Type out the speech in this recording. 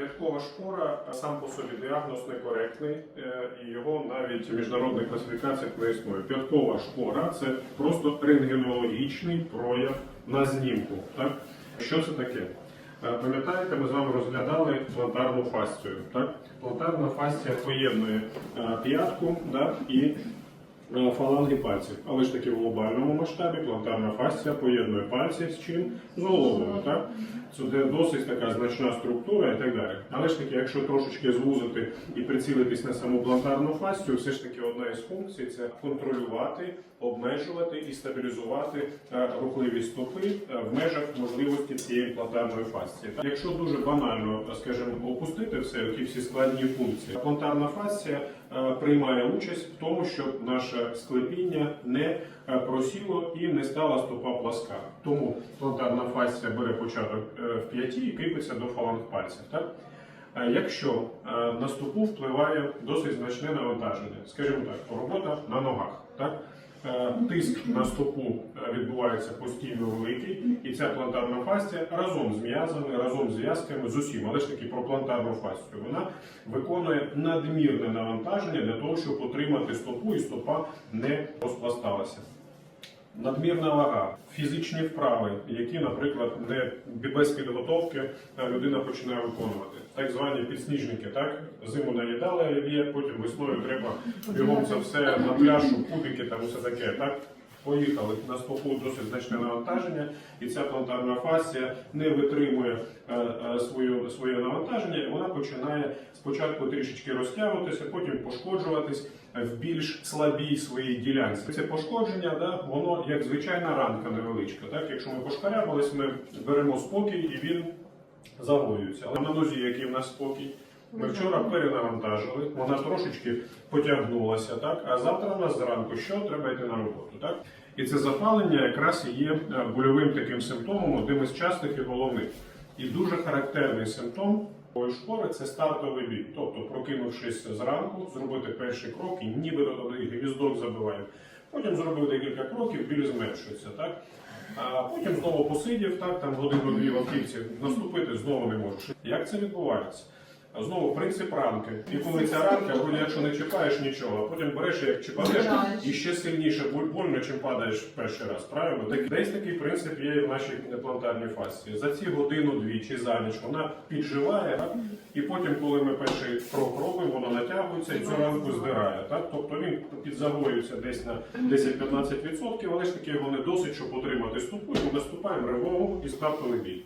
П'яткова шпора сам по собі діагноз некоректний, е, і його навіть в міжнародних класифікаціях не існує. П'яткова шпора це просто рентгенологічний прояв на знімку. Так? Що це таке? Е, Пам'ятаєте, ми з вами розглядали плантарну фасцію. Так? Плантарна фасція поєднує е, п'ятку да, і фаланги пальців. Але ж таки в глобальному масштабі плантарна фасція поєднує пальці з чим? З головою. Так? Це досить така значна структура і так далі. Але ж таки, якщо трошечки звузити і прицілитись на саму плантарну фасцію, все ж таки одна із функцій це контролювати, обмежувати і стабілізувати е, рухливість стопи е, в межах можливості цієї плантарної фасції. Якщо дуже банально, е, скажімо, опустити все, ті всі складні функції, плантарна фасція приймає участь в тому, щоб склепіння не е, просіло і не стала стопа пласка. Тому плантарна фасція бере початок е, в п'яті і кріпиться до фаланг пальців. Так? Е, Якщо на стопу впливає досить значне навантаження, скажімо так, робота на ногах, так? Е, Тиск на стопу е, відбувається постійно великий, і ця плантарна фасція разом з м'язами, разом з зв'язками, з усім, але ж таки про плантарну фасцію, вона виконує надмірне навантаження для того, щоб отримати стопу і стопа не розпласталася. Надмірна вага, фізичні вправи, які, наприклад, не без підготовки е, людина починає виконувати. Так звані підсніжники, так зиму наїдали потім весною треба бігом це все на пляшу, кубики там усе таке. Так поїхали на стопу досить значне навантаження, і ця плантарна фасція не витримує е, е, своє навантаження, і вона починає спочатку трішечки розтягуватися, потім пошкоджуватись в більш слабій своїй ділянці. Це пошкодження, да, воно як звичайна ранка невеличка. Так? Якщо ми пошкарябались, ми беремо спокій і він загоюється. Але на нозі, який в нас спокій, ми вчора перенавантажили, вона трошечки потягнулася, так? а завтра в нас зранку що треба йти на роботу. Так? І це запалення якраз і є е, больовим таким симптомом, одним із частих і головних. І дуже характерний симптом такої шпори це стартовий біль. Тобто, прокинувшись зранку, зробити перший крок і ніби туди гвіздок забиває. Потім зробив декілька кроків, біль зменшується. Так? А потім знову посидів, так, там годину-дві в автівці, наступити знову не можеш. Як це відбувається? А Знову принцип рамки. І коли ця рамка, вроді якщо не чіпаєш нічого, а потім береш, і як чіпаєш, і ще сильніше боль- больно, чим падаєш перший раз. Правильно? Так, десь такий принцип є і в нашій плантарній фасції. За ці годину-дві чи за ніч вона підживає, так? і потім, коли ми перший крок робимо, воно натягується і цю рамку здирає. Так? Тобто він підзагоюється десь на 10-15%, але ж таки його не досить, щоб отримати стопу, і ми наступаємо ривому і стартовий біль.